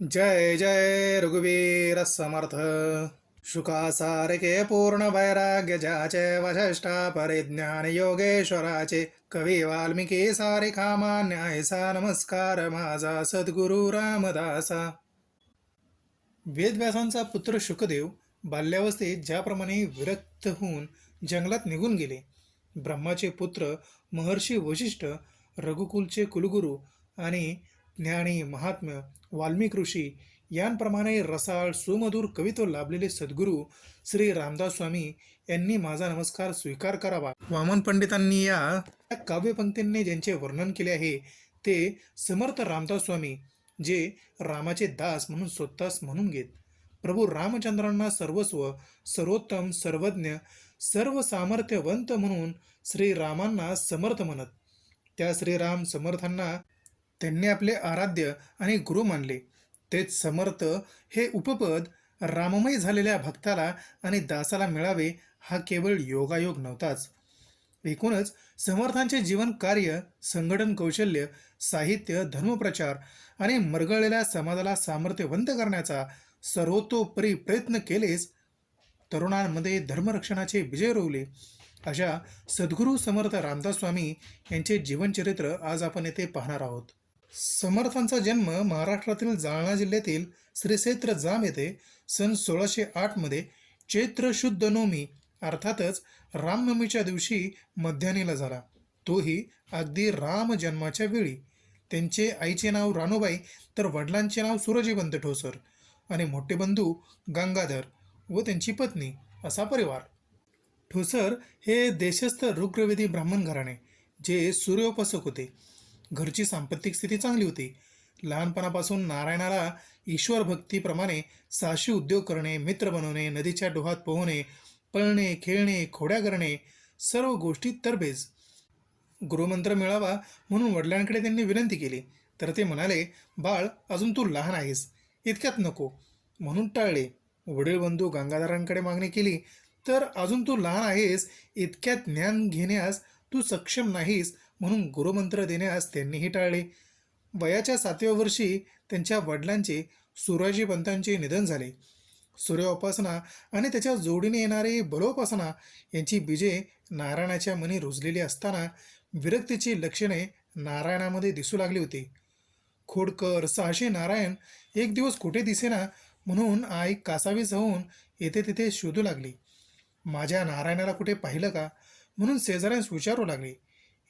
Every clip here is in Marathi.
जय जय रघुवीर समर्थ। शुकासारके पूर्ण वैराग्य ज्याचे वशिष्ठा परिज्ञान योगेश्वराचे कवी वाल्मिकी सारे मान्य नमस्कार माझा सद्गुरु रामदासा। वेदव्यासांचा पुत्र शुकदेव बाल्यावस्थेत ज्याप्रमाणे विरक्त होऊन जंगलात निघून गेले. ब्रह्माचे पुत्र महर्षी वशिष्ठ रघुकुलचे कुलगुरू आणि ज्ञानी महात्म्य वाल्मिक ऋषी यांप्रमाणे रसाळ सुमधुर कवित्व लाभलेले सद्गुरू श्री रामदास स्वामी यांनी माझा नमस्कार स्वीकार करावा. वामन पंडितांनी या या काव्यपंक्तींनी ज्यांचे वर्णन केले आहे ते समर्थ रामदास स्वामी जे रामाचे दास म्हणून स्वतःस म्हणून घेत. प्रभू रामचंद्रांना सर्वस्व सर्वोत्तम सर्वज्ञ सर्व सामर्थ्यवंत म्हणून श्रीरामांना समर्थ म्हणत. त्या श्रीराम समर्थांना त्यांनी आपले आराध्य आणि गुरु मानले. तेच समर्थ हे उपपद राममय झालेल्या भक्ताला आणि दासाला मिळावे हा केवळ योगायोग नव्हताच. एकूणच समर्थांचे जीवन कार्य संघटन कौशल्य साहित्य धर्मप्रचार आणि मरगळलेल्या समाजाला सामर्थ्यवंत करण्याचा सर्वतोपरी प्रयत्न केलेच तरुणांमध्ये धर्मरक्षणाचे विजय रोवले. अशा सद्गुरू समर्थ रामदास स्वामी यांचे जीवनचरित्र आज आपण येथे पाहणार आहोत. समर्थांचा जन्म महाराष्ट्रातील जालना जिल्ह्यातील श्रीक्षेत्र जाम येथे सन सोळाशे आठमध्ये चैत्र शुद्ध नवमी अर्थातच रामनवमीच्या दिवशी मध्यानीला झाला. तोही अगदी राम जन्माच्या वेळी. त्यांचे आईचे नाव रानूबाई तर वडिलांचे नाव सूरजीवंत ठोसर आणि मोठे बंधू गंगाधर व त्यांची पत्नी असा परिवार. ठोसर हे देशस्थ रुग्रवेदी ब्राह्मण घराणे जे सूर्योपासक होते. घरची सांपत्तिक स्थिती चांगली होती. लहानपणापासून नारायणाला ईश्वर भक्तीप्रमाणे साहसी उद्योग करणे मित्र बनवणे नदीच्या डोहात पोहणे पळणे खेळणे खोड्या करणे सर्व गोष्टी तरबेज. गुरुमंत्र मिळावा म्हणून वडिलांकडे त्यांनी विनंती केली. तर ते म्हणाले बाळ अजून तू लहान आहेस. इतक्यात नको. म्हणून टाळले. वडील बंधू गंगाधरांकडे मागणी केली तर अजून तू लहान आहेस. इतक्यात ज्ञान घेण्यास तू सक्षम नाहीस. म्हणून गुरुमंत्र देण्यास त्यांनीही टाळले. वयाच्या सातव्या वर्षी त्यांच्या वडिलांचे सुराजी पंतांचे निधन झाले. सूर्योपासना आणि त्याच्या जोडीने येणारी बलोपासना यांची बीजे नारायणाच्या मनी रुजलेली असताना विरक्तीची लक्षणे नारायणामध्ये दिसू लागली होती. खोडकर साहसी नारायण एक दिवस कुठे दिसेना म्हणून आई कासावीस होऊन येथे तिथे शोधू लागली. माझ्या नारायणाला कुठे पाहिलं का? म्हणून शेजाऱ्यांस विचारू लागली.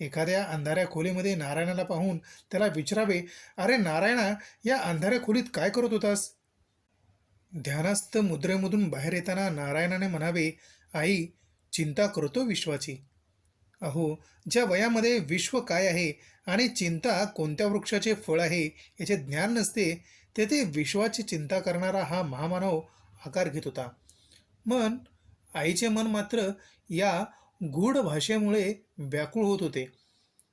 एखाद्या अंधाऱ्या खोलीमध्ये नारायणाला पाहून त्याला विचारावे अरे नारायणा या अंधाऱ्या खोलीत काय करत होतास? ध्यानास्थ मुद्रेमधून बाहेर येताना नारायणाने म्हणावे आई चिंता करतो विश्वाची. अहो ज्या वयामध्ये विश्व काय आहे आणि चिंता कोणत्या वृक्षाचे फळ आहे याचे ज्ञान नसते तेथे विश्वाची चिंता करणारा हा महामानव आकार घेत होता. मन आईचे मन मात्र या गूढ भाषेमुळे व्याकुळ होत होते.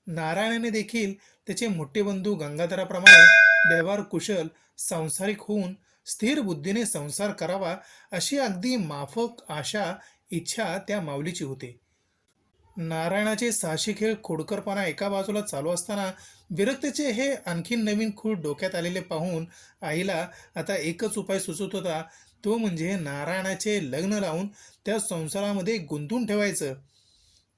नारायणाने देखील त्याचे मोठे बंधू गंगाधराप्रमाणे व्यवहार कुशल सांसारिक होऊन स्थिर बुद्धीने संसार करावा अशी अगदी माफक आशा इच्छा त्या माऊलीची होती. नारायणाचे साहसी खेळ खोडकरपणा एका बाजूला चालू असताना विरक्तीचे हे आणखीन नवीन खूळ डोक्यात आलेले पाहून आईला आता एकच उपाय सुचत होता तो म्हणजे नारायणाचे लग्न लावून त्या संसारामध्ये गुंतून ठेवायचं.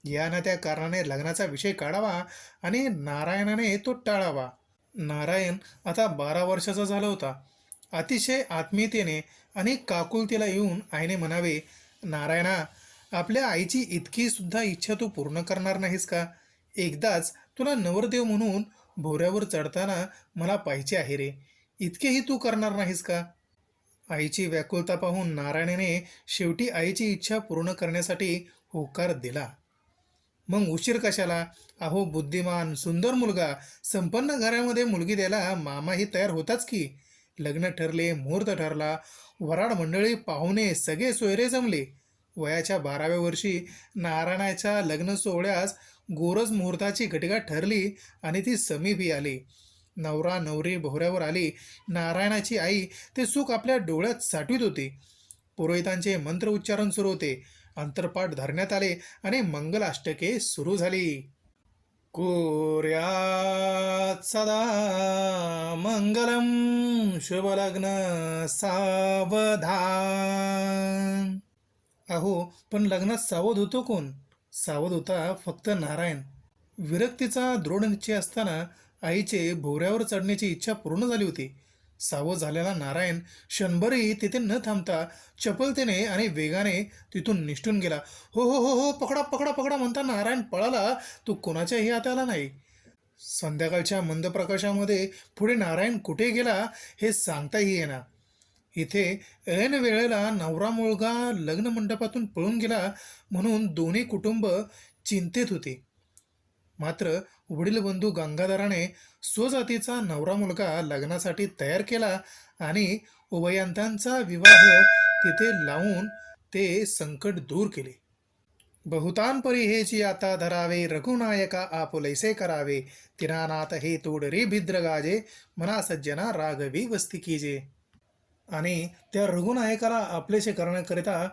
या ना त्या कारणाने लग्नाचा विषय काढावा आणि नारायणाने तो टाळावा. नारायण आता बारा वर्षाचा झाला होता. अतिशय आत्मीयतेने आणि काकुलतेला येऊन आईने म्हणावे नारायणा आपल्या आईची इतकी सुद्धा इच्छा तू पूर्ण करणार नाहीस का? एकदाच तुला नवरदेव म्हणून भोऱ्यावर चढताना मला पाहिजे आहे रे. इतकेही तू करणार नाहीस का? आईची व्याकुलता पाहून नारायणाने शेवटी आईची इच्छा पूर्ण करण्यासाठी होकार दिला. मग उशीर कशाला? अहो बुद्धिमान सुंदर मुलगा संपन्न घरामध्ये मुलगी द्यायला मामाही तयार होताच की. लग्न ठरले मुहूर्त ठरला वराड मंडळी पाहुणे सगळे सोयरे जमले. वयाच्या बाराव्या वर्षी नारायणाच्या लग्न सोहळ्यास गोरज मुहूर्ताची घटिका ठरली आणि ती समीपी आली. नवरा नवरी भोवऱ्यावर आली. नारायणाची आई ते सुख आपल्या डोळ्यात साठवीत होती. पुरोहितांचे मंत्र उच्चारण सुरू होते. अंतरपाठ धरण्यात आले आणि मंगलाष्टके सुरू झाली. कोऱ्यात सदा मंगलम शुभलग्न सावधान। अहो पण लग्नात सावध होतो कोण? सावध होता फक्त नारायण. विरक्तीचा दृढ निश्चय असताना आईचे भोवऱ्यावर चढण्याची इच्छा पूर्ण झाली होती. सावध झालेला नारायण क्षणभरही तिथे न थांबता चपलतेने आणि वेगाने तिथून निष्ठून गेला. हो हो हो हो पकडा पकडा पकडा म्हणता नारायण पळाला. तो कोणाच्याही हाताला नाही. संध्याकाळच्या मंद प्रकाशामध्ये पुढे नारायण कुठे गेला हे सांगताही येणार इथे ऐन वेळेला नवरा मुलगा लग्न मंडपातून पळून गेला म्हणून दोन्ही कुटुंब चिंतेत होते. मात्र वडील बंधू गंगाधराने स्वजातीचा नवरा मुलगा लग्नासाठी तयार केला आणि उभयांतांचा विवाह तिथे लावून ते संकट दूर केले. बहुतांपरी हे जी आता धरावे रघुनायका आपुलैसे करावे. तिनानाथ हे तोडरे भिद्र गाजे मना सज्जना राघवी वस्ती कीजे. आणि त्या रघुनायकाला आपलेसे करण्याकरिता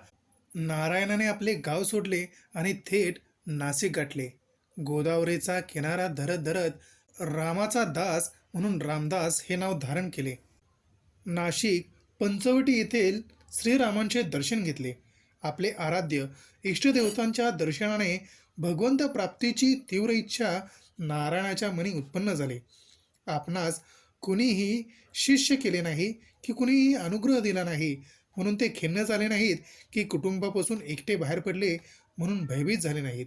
नारायणाने आपले गाव सोडले आणि थेट नाशिक गाठले. गोदावरीचा किनारा धरत धरत रामाचा दास म्हणून रामदास हे नाव धारण केले. नाशिक पंचवटी येथील श्रीरामांचे दर्शन घेतले. आपले आराध्य इष्टदेवतांच्या दर्शनाने भगवंत प्राप्तीची तीव्र इच्छा नारायणाच्या मनी उत्पन्न झाले. आपणास कुणीही शिष्य केले नाही की कुणीही अनुग्रह दिला नाही म्हणून ते खिन्न झाले नाहीत की कुटुंबापासून एकटे बाहेर पडले म्हणून भयभीत झाले नाहीत.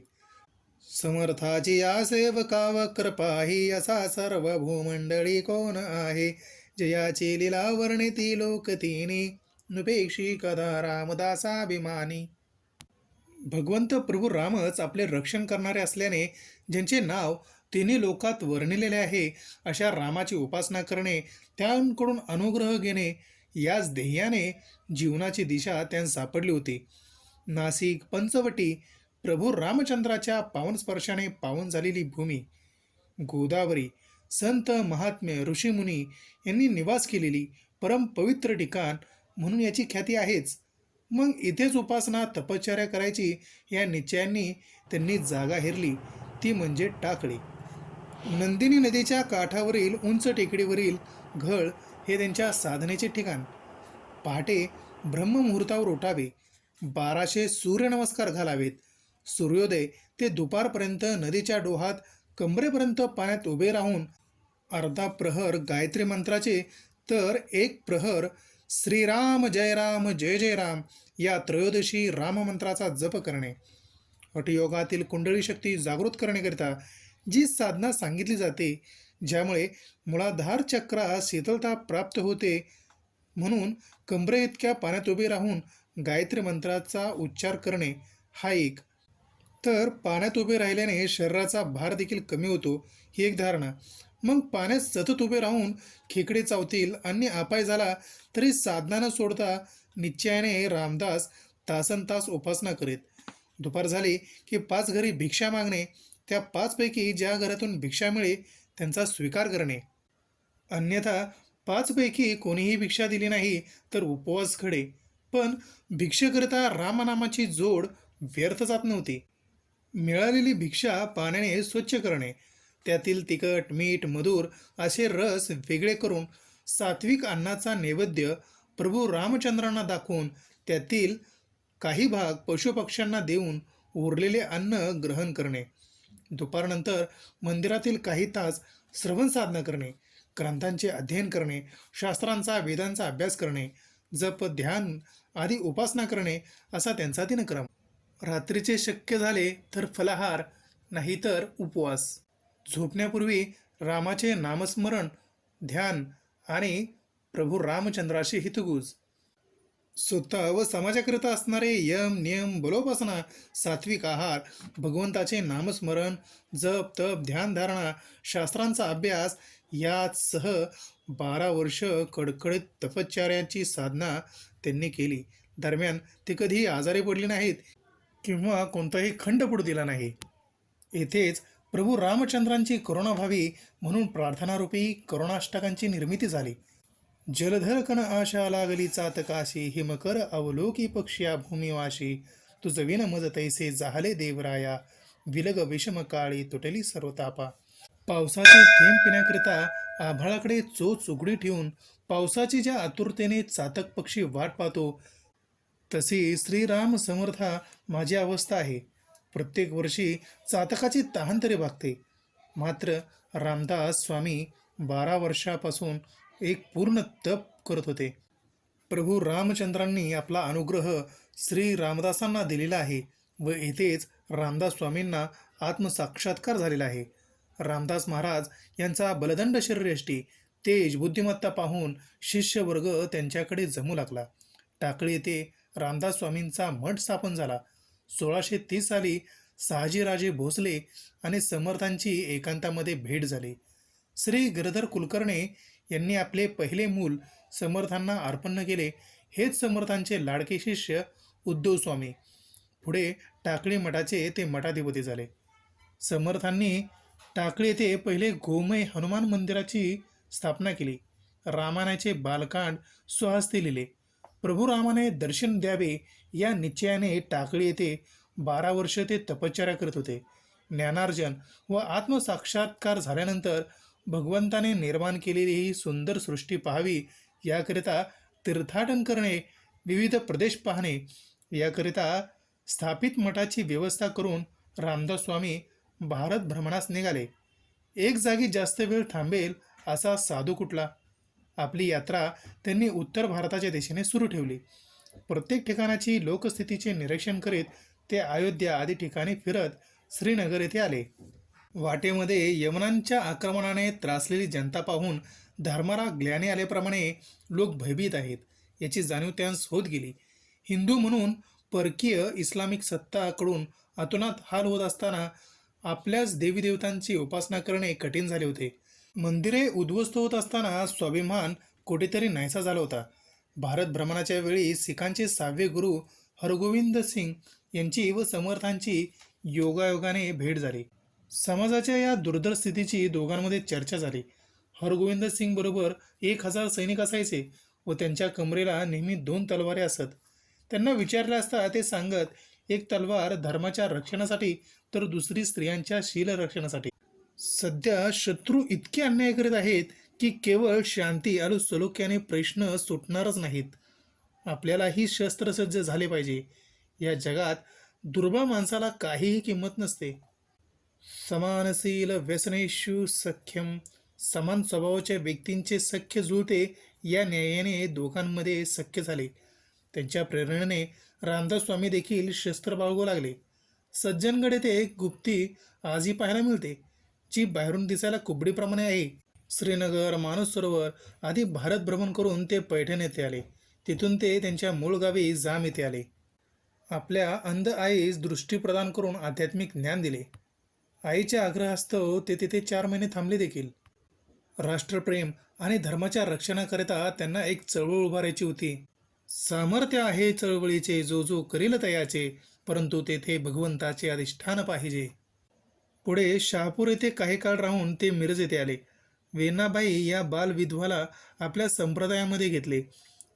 समर्थाची या सेवकाव कृपाही असा सर्व भूमंडळी कोण आहे? जयाची लिला वर्णिती लोक तिने नुपेक्षी कदा रामदासाभिमानी. भगवंत प्रभू रामच आपले रक्षण करणारे असल्याने ज्यांचे नाव तिन्ही लोकात वर्णिलेले आहे अशा रामाची उपासना करणे त्यांकडून अनुग्रह घेणे याच ध्येयाने जीवनाची दिशा त्यांना सापडली होती. नाशिक पंचवटी प्रभू रामचंद्राच्या पावनस्पर्शाने पावन झालेली भूमी गोदावरी संत महात्म्य ऋषीमुनी यांनी निवास केलेली परम पवित्र ठिकाण म्हणून याची ख्याती आहेच. मग इथेच उपासना तपश्चर्या करायची या निश्चयांनी त्यांनी जागा हेरली. ती म्हणजे टाकळी. नंदिनी नदीच्या काठावरील उंच टेकडीवरील घळ हे त्यांच्या साधनेचे ठिकाण. पहाटे ब्रह्ममुहूर्तावर उठावे. बाराशे सूर्यनमस्कार घालावेत. सूर्योदय ते दुपारपर्यंत नदीच्या डोहात कमरेपर्यंत पाण्यात उभे राहून अर्धा प्रहर गायत्री मंत्राचे तर एक प्रहर श्रीराम जय राम जय जय राम या त्रयोदशी राममंत्राचा जप करणे. हठयोगातील कुंडळी शक्ती जागृत करण्याकरिता जी साधना सांगितली जाते ज्यामुळे मुळाधार चक्रास शीतलता प्राप्त होते म्हणून कमरे इतक्या पाण्यात उभे राहून गायत्री मंत्राचा उच्चार करणे हा एक तर पाण्यात उभे राहिल्याने शरीराचा भार देखील कमी होतो ही एक धारणा. मग पाण्यात सतत उभे राहून खेकडे चावतील आणि अपाय झाला तरी साधना न सोडता निश्चयाने रामदास तासन तास उपासना करीत. दुपार झाली की पाच घरी भिक्षा मागणे त्या पाचपैकी ज्या घरातून भिक्षा मिळे त्यांचा स्वीकार करणे. अन्यथा पाचपैकी कोणीही भिक्षा दिली नाही तर उपवास खडे पण भिक्षेकरिता रामनामाची जोड व्यर्थ जात नव्हती. मिळालेली भिक्षा पाण्याने स्वच्छ करणे त्यातील तिखट मीठ मधुर असे रस वेगळे करून सात्विक अन्नाचा नैवेद्य प्रभू रामचंद्रांना दाखवून त्यातील काही भाग पशुपक्ष्यांना देऊन उरलेले अन्न ग्रहण करणे. दुपारनंतर मंदिरातील काही तास श्रवण साधना करणे ग्रंथांचे अध्ययन करणे शास्त्रांचा वेदांचा अभ्यास करणे जप ध्यान आदी उपासना करणे असा त्यांचा दिनक्रम. रात्रीचे शक्य झाले तर फलाहार नाहीतर उपवास. झोपण्यापूर्वी रामाचे नामस्मरण ध्यान आणि प्रभू रामचंद्राशी हितगुज. स्वतः व समाजाकरिता असणारे यम नियम बलोपासना सात्विक आहार भगवंताचे नामस्मरण जप तप ध्यानधारणा शास्त्रांचा अभ्यास यासह बारा वर्ष कडकडीत तपश्चर्याची साधना त्यांनी केली. दरम्यान ते कधीही आजारी पडले नाहीत. किंवा कोणताही खंड पडू दिला नाही. येथेच प्रभू रामचंद्रांची करुणा व्हावी म्हणून प्रार्थनारूपी करुणाष्टकांची निर्मिती झाली. जलधरकन आशा लागली चातकाशी हिमकर अवलोकी पक्षिया भूमिवाशी. तुझ विन मज तैसे जाहले देवराया विलग विषम काळी तुटली सर्व तापा पावसाचे थेंब पिण्याकरिता आभाळाकडे चोच उघडी ठेवून पावसाची ज्या आतुरतेने चातक पक्षी वाट पाहतो तशी श्रीराम समर्था माझी अवस्था आहे. प्रत्येक वर्षी चातकाची तहान तरी भागते. मात्र रामदास स्वामी बारा वर्षापासून एक पूर्ण तप करत होते. प्रभू रामचंद्रांनी आपला अनुग्रह श्री रामदासांना दिलेला आहे व येथेच रामदास स्वामींना आत्मसाक्षात्कार झालेला आहे. रामदास महाराज यांचा बलदंड शरीरयष्टी तेज बुद्धिमत्ता पाहून शिष्यवर्ग त्यांच्याकडे जमू लागला. टाकळी येथे रामदास स्वामींचा मठ स्थापन झाला. सोळाशे तीस साली शहाजीराजे भोसले आणि समर्थांची एकांतामध्ये भेट झाली. श्री गिरधर कुलकर्णे यांनी आपले पहिले मूल समर्थांना अर्पण केले. हेच समर्थांचे लाडके शिष्य उद्धव स्वामी. पुढे टाकळी मठाचे ते मठाधिपती झाले. समर्थांनी टाकळी येथे पहिले गोमय हनुमान मंदिराची स्थापना केली. रामायणाचे बालकांड स्वहस्ते लिहिले. प्रभू रामाने दर्शन द्यावे या निश्चयाने टाकळी येथे बारा वर्ष ते तपश्चर्या करत होते. ज्ञानार्जन व आत्मसाक्षात्कार झाल्यानंतर भगवंताने निर्माण केलेली ही सुंदर सृष्टी पाहावी याकरिता तीर्थाटन करणे विविध प्रदेश पाहणे याकरिता स्थापित मठाची व्यवस्था करून रामदास स्वामी भारत भ्रमणास निघाले. एक जागी जास्त वेळ थांबेल असा साधू कुठला? आपली यात्रा त्यांनी उत्तर भारताच्या दिशेने सुरू ठेवली. प्रत्येक ठिकाणाची लोकस्थितीचे निरीक्षण करीत ते अयोध्या आदी ठिकाणी फिरत श्रीनगर येथे आले. वाटेमध्ये यमनांच्या आक्रमणाने त्रासलेली जनता पाहून धर्माला ग्ल्याने आल्याप्रमाणे लोक भयभीत आहेत याची जाणीव त्यांस होत गेली. हिंदू म्हणून परकीय इस्लामिक सत्ताकडून अतोनात हाल होत असताना आपल्याच देवीदेवतांची उपासना करणे कठीण झाले होते. मंदिरे उद्ध्वस्त होत असताना स्वाभिमान कुठेतरी नाहीसा झाला होता. भारत भ्रमणाच्या वेळी सिखांचे सहावे गुरु हरगोविंद सिंग यांची व समर्थांची योगायोगाने भेट झाली. समाजाच्या या दुर्धर स्थितीची दोघांमध्ये चर्चा झाली. हरगोविंद सिंग बरोबर एक हजार सैनिक असायचे व त्यांच्या कमरेला नेहमी दोन तलवारे असत. त्यांना विचारले असता ते सांगत एक तलवार धर्माच्या रक्षणासाठी तर दुसरी स्त्रियांच्या शील रक्षणासाठी सध्या शत्रू इतके अन्याय करीत आहेत की केवळ शांती आणि सलोख्याने प्रश्न सुटणारच नाहीत. आपल्यालाही शस्त्रसज्ज झाले पाहिजे. या जगात दुर्बळ माणसाला काहीही किंमत नसते. समानशील व्यसनेषु सख्यम समान स्वभावाच्या व्यक्तींचे सख्य जुळते या न्यायाने दोघांमध्ये सख्य झाले. त्यांच्या प्रेरणेने रामदास स्वामी देखील शस्त्र बाळगू लागले. सज्जनगड येथे गुप्ती आजही पाहायला मिळते. जी बाहेरून दिसायला कुबडीप्रमाणे आहे. श्रीनगर मानस सरोवर आदी भारत भ्रमण करून ते पैठण येथे आले. तिथून ते त्यांच्या मूळ गावी जाम येथे आले. आपल्या अंध आईस दृष्टी प्रदान करून आध्यात्मिक ज्ञान दिले. आईच्या आग्रहास्तव ते तिथे चार महिने थांबले देखील. राष्ट्रप्रेम आणि धर्माच्या रक्षणाकरिता त्यांना एक चळवळ उभारायची होती. सामर्थ्य आहे चळवळीचे जो जो करील तयाचे परंतु तेथे भगवंताचे अधिष्ठान पाहिजे. पुढे शहापूर येथे काही काळ राहून ते मिरज येथे आले. वेणाबाई या बालविधवाला आपल्या संप्रदायामध्ये घेतले.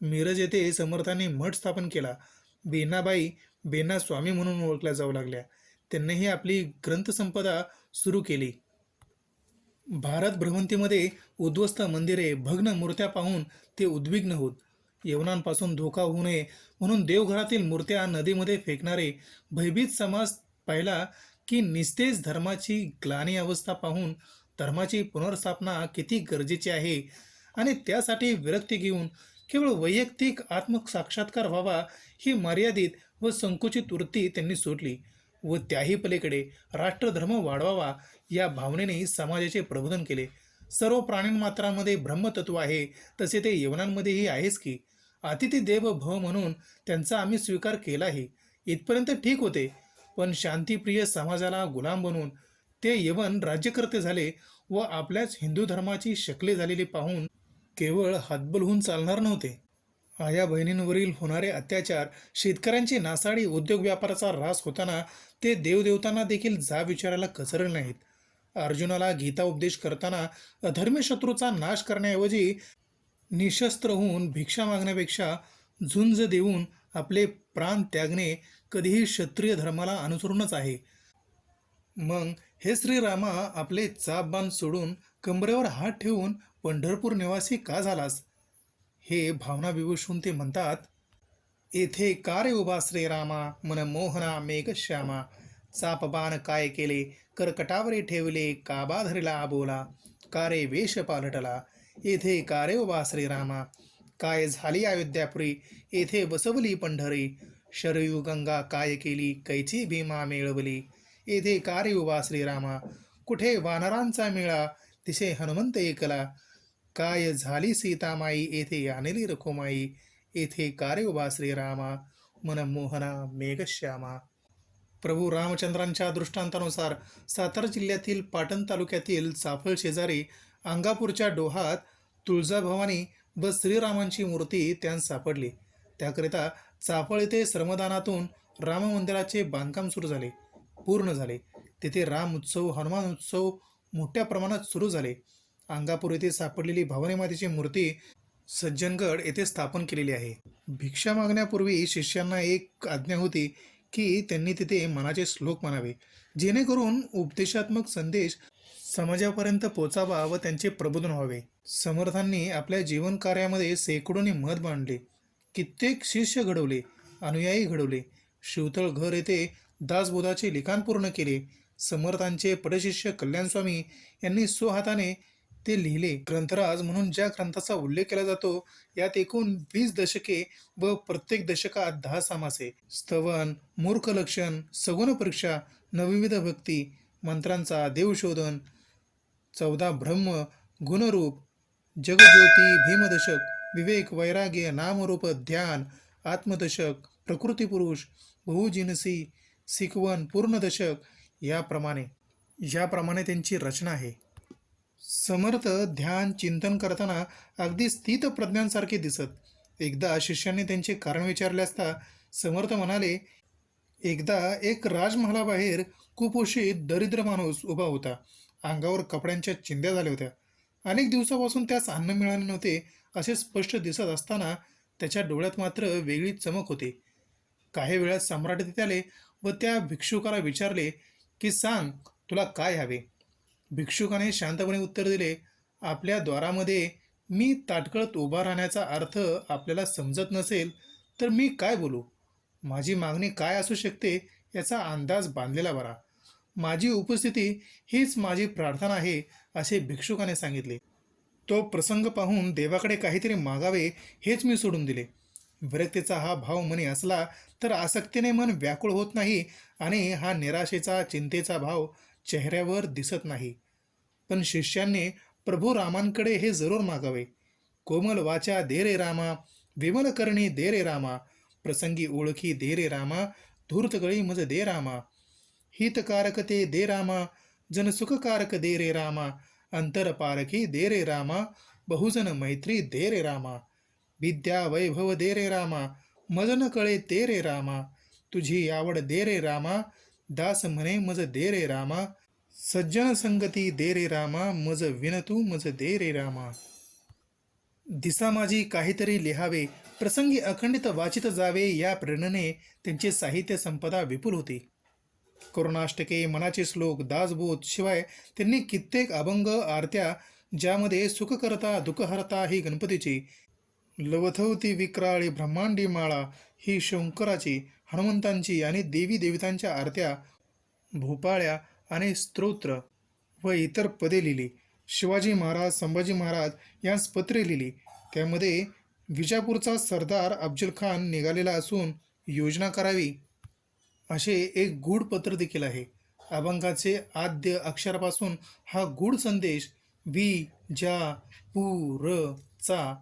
मिरज येथे समर्थांनी मठ स्थापन केला. बेनाबाई बेना स्वामी म्हणून ओळखल्या जाऊ लागल्या. त्यांनीही आपली ग्रंथसंपदा सुरू केली. भारत भ्रमंतीमध्ये उद्ध्वस्त मंदिरे भग्न मूर्त्या पाहून ते उद्विग्न होत. यवनांपासून धोका होऊ नये म्हणून देवघरातील मूर्त्या नदीमध्ये फेकणारे भयभीत समाज पाहिला की निस्तेज धर्माची ग्लानी अवस्था पाहून धर्माची पुनर्स्थापना किती गरजेची आहे? आणि त्यासाठी विरक्ती घेऊन केवळ वैयक्तिक आत्मसाक्षात्कार व्हावा ही मर्यादित व संकुचित वृत्ती त्यांनी सोडली व त्याही पलीकडे राष्ट्रधर्म वाढवावा या भावनेने समाजाचे प्रबोधन केले. सर्व प्राणीमात्रांमध्ये ब्रह्मतत्व आहे तसे ते यवनांमध्येही आहेच की. अतिथी देव भव म्हणून त्यांचा आम्ही स्वीकार केलाही. इथपर्यंत ठीक होते. पण शांतीप्रिय समाजाला गुलाम बनून ते यवन राज्यकर्ते झाले व आपल्याच हिंदू धर्माची शकले झालेली पाहून केवळ हातबल होऊन चालणार नव्हते. आया बहिणींवरील होणारे अत्याचार शेतकऱ्यांची नासाडी उद्योग व्यापाराचा ऱ्हास होताना ते देवदेवतांना देखील जा विचारायला कचरले नाहीत. अर्जुनाला गीता उपदेश करताना अधर्मी शत्रूचा नाश करण्याऐवजी निशस्त्र होऊन भिक्षा मागण्यापेक्षा झुंज देऊन आपले प्राण त्यागणे कधीही क्षत्रिय धर्माला अनुसरूनच आहे. मग हे श्रीरामा आपले चापबाण सोडून कंबरेवर हात ठेवून पंढरपूर निवासी का झालास? हे भावना विभूषून ते म्हणतात येथे कार्य उभा श्रीरामा? मन मोहना मेघ श्यामा. चापबाण काय केले? करकटावरी ठेवले काबा आबोला? बोला कारे वेश पालटला? येथे कार्य उभा श्रीरामा? काय झाली अयोध्यापुरी? येथे बसवली पंढरी. शरयू गंगा काय केली? कैची भीमा मिळवली. येथे कार्य उभा श्रीरामा? कुठे वानरांचा मेळा? तिसे हनुमंत एकला. काय झाली सीतामाई? येथे आणली रखुमाई. येथे कार्य उभा श्रीरामा? मनमोहना मेघश्यामा. प्रभू रामचंद्रांच्या दृष्टांतानुसार सातारा जिल्ह्यातील पाटण तालुक्यातील चाफळ शेजारी अंगापूरच्या डोहात तुळजाभवानी व श्रीरामांची मूर्ती त्यांस सापडली. त्याकरिता चाफळ येथे श्रमदानातून राम मंदिराचे बांधकाम सुरू झाले पूर्ण झाले. तेथे राम उत्सव हनुमान उत्सव मोठ्या प्रमाणात सुरू झाले. अंगापूर येथे सापडलेली भवानी मातेची मूर्ती सज्जनगड येथे स्थापन केलेली आहे. भिक्षा मागण्यापूर्वी शिष्यांना एक आज्ञा होती की त्यांनी तिथे मनाचे श्लोक म्हणावे. जेणेकरून उपदेशात्मक संदेश समाजापर्यंत पोचावा व त्यांचे प्रबोधन व्हावे. समर्थांनी आपल्या जीवन कार्यामध्ये शेकडोनी मत मांडले कित्येक शिष्य घडवले अनुयायी घडवले. शिवतळ घर येथे दासबोधाचे लिखाण पूर्ण केले. समर्थांचे पटशिष्य कल्याणस्वामी यांनी स्वहाताने ते लिहिले. ग्रंथराज म्हणून ज्या ग्रंथाचा उल्लेख केला जातो यात एकूण वीस दशके व प्रत्येक दशकात दहा समासे. स्तवन मूर्खलक्षण सगुण परीक्षा नवविध भक्ती मंत्रांचा देवशोधन चौदा ब्रह्म गुणरूप जगज्योती भीमदशक विवेक वैराग्य नामरूप ध्यान आत्मदशक प्रकृतीपुरुष बहुजिनसी सिकवन पूर्णदशक याप्रमाणे. याप्रमाणे त्यांची रचना आहे. समर्थ ध्यान चिंतन करताना अगदी स्थित प्रज्ञांसारखे दिसत. एकदा शिष्याने त्यांचे कारण विचारले असता समर्थ म्हणाले एकदा एक राजमहालाबाहेर कुपोषित दरिद्र माणूस उभा होता. अंगावर कपड्यांच्या चिंध्या झाल्या होत्या. अनेक दिवसापासून त्यास अन्न मिळाले नव्हते असे स्पष्ट दिसत असताना त्याच्या डोळ्यात मात्र वेगळी चमक होती. काही वेळात सम्राट तिथे आले व त्या भिक्षुकाला विचारले की सांग तुला काय हवे? भिक्षुकाने शांतपणे उत्तर दिले आपल्या द्वारामध्ये मी ताटकळत उभा राहण्याचा अर्थ आपल्याला समजत नसेल तर मी काय बोलू? माझी मागणी काय असू शकते याचा अंदाज बांधलेला बरा. माझी उपस्थिती हीच माझी प्रार्थना आहे असे भिक्षुकाने सांगितले. तो प्रसंग पाहून देवाकडे काहीतरी मागावे हेच मी सोडून दिले. विरक्तीचा हा भाव मनी असला तर आसक्तीने मन व्याकुळ होत नाही आणि हा निराशेचा चिंतेचा भाव चेहऱ्यावर दिसत नाही. पण शिष्यांनी प्रभू रामांकडे हे जरूर मागावे. कोमल वाचा दे रे रामा विमल करणी दे रे रामा प्रसंगी ओळखी दे रे रामा धूर्तगळी मज दे रामा हितकारक ते दे रामा जनसुखकारक दे रे रामा अंतरपारखी दे रे रामा बहुजन मैत्री दे रे रामा विद्या वैभव दे रे रामा मजन कळे ते रे रामा तुझी आवड दे रे रामा दास म्हणे मज दे रे रामा सज्जन संगती दे रे रामा मज विनतू मज दे रे रामा. दिसा माझी काहीतरी लिहावे प्रसंगी अखंडित वाचित जावे या प्रेरणेने त्यांची साहित्य संपदा विपुल होती. करुणाष्टके मनाचे श्लोक दासबोध शिवाय त्यांनी कित्येक अभंग आरत्या ज्यामध्ये सुखकर्ता दुःखहर्ता ही गणपतीची. लवथवती विक्राळी ब्रह्मांडी माळा ही शंकराची हनुमंतांची आणि देवी देवतांच्या आरत्या भोपाळ्या आणि स्तोत्र व इतर पदे लिहिली. शिवाजी महाराज संभाजी महाराज यांस पत्रे लिहिली. त्यामध्ये विजापूरचा सरदार अफजल खान निघालेला असून योजना करावी. असे एक गूढ पत्र देखील आहे. अभंगाचे आद्य अक्षरापासून हा गूढ संदेश बी जा पूर चा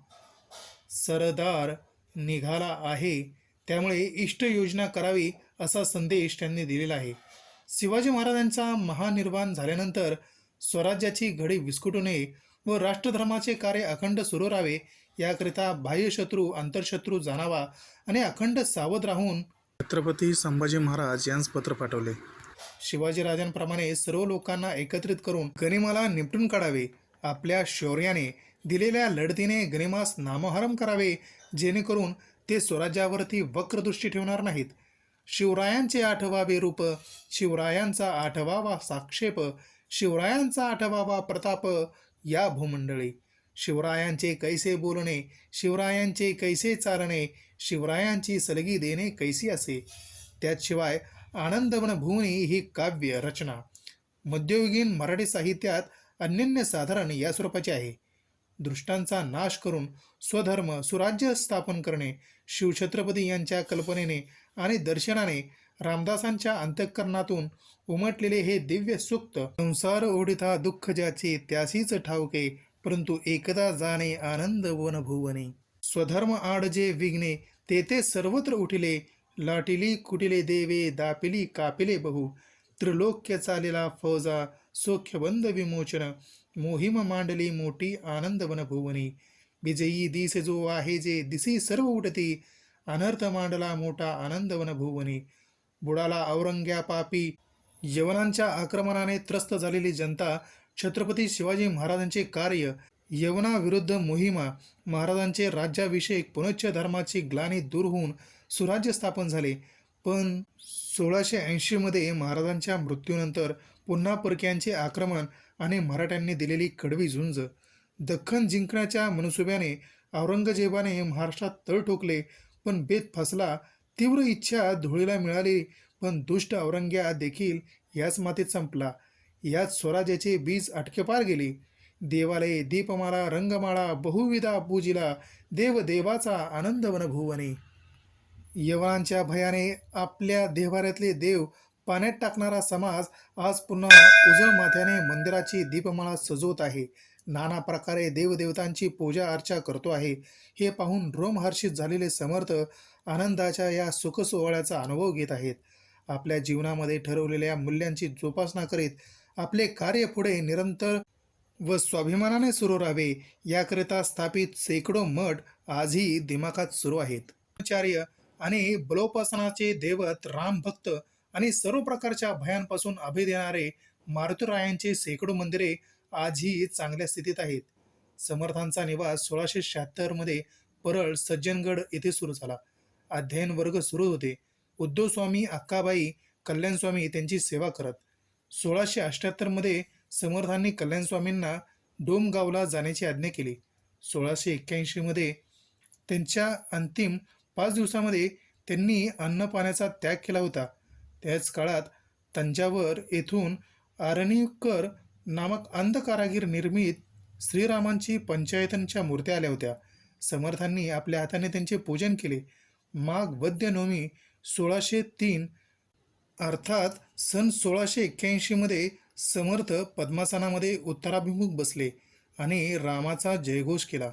सरदार निघाला आहे. त्यामुळे इष्ट योजना करावी असा संदेश त्यांनी दिलेला आहे. शिवाजी महाराजांचा महानिर्वाण झाल्यानंतर स्वराज्याची घडी विस्कुटू नये व राष्ट्रधर्माचे कार्य अखंड सुरू राहावे याकरिता बाह्यशत्रू आंतरशत्रू जाणावा आणि अखंड सावध राहून छत्रपती संभाजी महाराज यांस पत्र पाठवले. शिवाजीराजांप्रमाणे सर्व लोकांना एकत्रित करून गनिमाला निपटून काढावे. आपल्या शौर्याने दिलेल्या लढतीने गनिमास नामहरम करावे जेणेकरून ते स्वराज्यावरती वक्रदृष्टी ठेवणार नाहीत. शिवरायांचे आठवावे रूप शिवरायांचा आठवावा साक्षेप शिवरायांचा आठवावा प्रताप या भूमंडळी शिवरायांचे कैसे बोलणे शिवरायांचे कैसे चालणे शिवरायांची सलगी देणे कैसी असे? त्याशिवाय आनंदवन भूमी ही काव्य रचना. मध्ययुगीन मराठी साहित्यात अनन्य साधारण या स्वरूपाचे आहे. दृष्टांचा नाश करून स्वधर्म सुराज्य स्थापन करणे शिवछत्रपती यांच्या कल्पनेने आणि दर्शनाने रामदासांच्या अंतःकरणातून उमटलेले हे दिव्य सुक्त संसार ओढिता दुःख ज्याचे त्यासीच ठाऊके परंतु एकदा जाणे आनंद वन भुवने स्वधर्म आड जे विघ्ने तेथे सर्वत्र उठिले लाटिली कुटिले देवे दापिली कापिले बहु. त्रिलोक्य चालेला फौजा सौख्यबंद विमोचन मोहिम मांडली मोठी आनंद वन भुवनी विजयी दिस जो आहे जे दिसी सर्व उठती अनर्थ मांडला मोठा आनंद वन भुवनी बुडाला औरंग्या पापी यवनांच्या आक्रमणाने त्रस्त झालेली जनता छत्रपती शिवाजी महाराजांचे कार्य यवनाविरुद्ध मोहिमा महाराजांचे राज्याभिषेक पुनच्च धर्माची ग्लानी दूर होऊन सुराज्य स्थापन झाले. पण सोळाशे ऐंशीमध्ये महाराजांच्या मृत्यूनंतर पुन्हा परक्यांचे आक्रमण आणि मराठ्यांनी दिलेली कडवी झुंज दख्खन जिंकण्याच्या मनसुब्याने औरंगजेबाने महाराष्ट्रात तळ ठोकले पण बेत फसला तीव्र इच्छा धुळीला मिळाली पण दुष्ट औरंग्या देखील याच मातीत संपला. यात स्वराज्याचे बीज अटकेपार गेली. देवालये दीपमाला रंगमाळा बहुविधा पूजिला देवदेवाचा आनंद वनभुवने. यवनांच्या भयाने आपल्या देवाऱ्यातले देव पाण्यात टाकणारा समाज आज पुन्हा उजळ माथ्याने मंदिराची दीपमाळा सजवत आहे. नाना प्रकारे देवदेवतांची पूजा अर्चा करतो आहे. हे पाहून रोमहर्षित झालेले समर्थ आनंदाच्या या सुखसोहळ्याचा अनुभव घेत आहेत. आपल्या जीवनामध्ये ठरवलेल्या मूल्यांची जोपासना करीत आपले कार्य पुढे निरंतर व स्वाभिमानाने सुरू राहावे. याकरिता स्थापित शेकडो मठ आजही दिमाखात सुरू आहेत. आचार्य आणि बलोपासनाचे देवत राम भक्त आणि सर्व प्रकारच्या भयांपासून अभय देणारे मारुतीरायांचे शेकडो मंदिरे आजही चांगल्या स्थितीत आहेत. समर्थांचा निवास सोळाशे शहात्तरमध्ये परळ सज्जनगड येथे सुरू झाला. अध्ययन वर्ग सुरू होते. उद्धव स्वामी अक्काबाई कल्याण स्वामी त्यांची सेवा करत सोळाशे अठ्ठ्याहत्तरमध्ये समर्थांनी कल्याणस्वामींना डोमगावला जाण्याची आज्ञा केली. सोळाशे एक्क्याऐंशीमध्ये त्यांच्या अंतिम पाच दिवसामध्ये त्यांनी अन्नपाण्याचा त्याग केला होता. त्याच काळात तंजावर येथून आरणीकर नामक अंध कारागीर निर्मित श्रीरामांची पंचायतनच्या मूर्त्या आल्या होत्या. समर्थांनी आपल्या हाताने त्यांचे पूजन केले. माघ वद्य नवमी सोळाशे तीन अर्थात सन सोळाशे एक्क्याऐंशीमध्ये समर्थ पद्मासनामध्ये उत्तराभिमुख बसले आणि रामाचा जयघोष केला.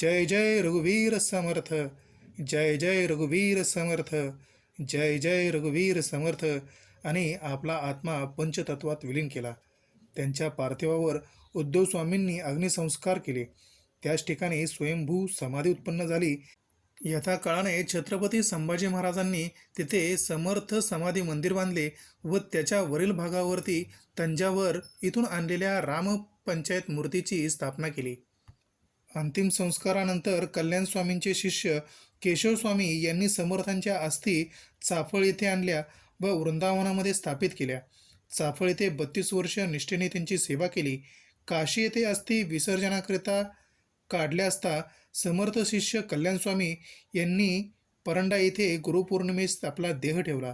जय जय रघुवीर समर्थ जय जय रघुवीर समर्थ जय जय रघुवीर समर्थ आणि आपला आत्मा पंचतत्वात विलीन केला. त्यांच्या पार्थिवावर उद्धव स्वामींनी अग्निसंस्कार केले. त्याच ठिकाणी स्वयंभू समाधी उत्पन्न झाली. यथा काळाने छत्रपती संभाजी महाराजांनी तिथे समर्थ समाधी मंदिर बांधले व त्याच्या वरील भागावरती तंजावर इथून आणलेल्या रामपंचायत मूर्तीची स्थापना केली. अंतिम संस्कारानंतर कल्याण स्वामींचे शिष्य केशवस्वामी यांनी समर्थांच्या अस्थी चाफळ येथे आणल्या व वृंदावनामध्ये स्थापित केल्या. चाफळ येथे बत्तीस वर्ष निष्ठेने त्यांची सेवा केली. काशी येथे अस्थी विसर्जनाकरिता काढल्या असता समर्थ शिष्य कल्याणस्वामी यांनी परंडा येथे गुरुपौर्णिमेस आपला देह ठेवला.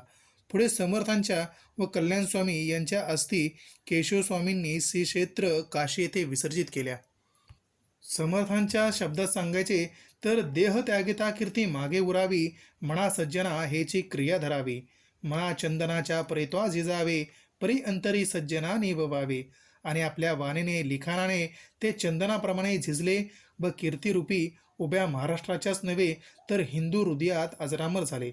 पुढे समर्थांच्या व कल्याणस्वामी यांच्या अस्थी केशवस्वामींनी श्रीक्षेत्र श्री क्षेत्र काशी येथे विसर्जित केल्या. समर्थांच्या शब्दात सांगायचे तर देह त्यागिता कीर्ती मागे उरावी मना सज्जना हेची क्रिया धरावी. मना चंदनाच्या परित्वा झिजावे परी अंतरी सज्जना निभवावे. आणि आपल्या वाणीने लिखाणाने ते चंदनाप्रमाणे झिजले. व कीर्तिरूपी उभ्या महाराष्ट्राच्याच नव्हे तर हिंदू हृदयात अजरामर झाले.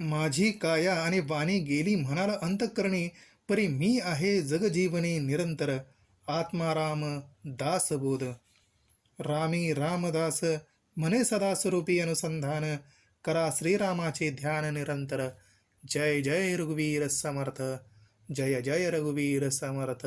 माझी काया आणि वाणी गेली म्हणाल अंतकरणी परी मी आहे जगजीवनी निरंतर. आत्माराम दासबोध. रामी रामदास म्हणे सदा स्वरूपी अनुसंधान करा श्रीरामाचे ध्यान निरंतर. जय जय रघुवीर समर्थ. जय जय रघुवीर समर्थ.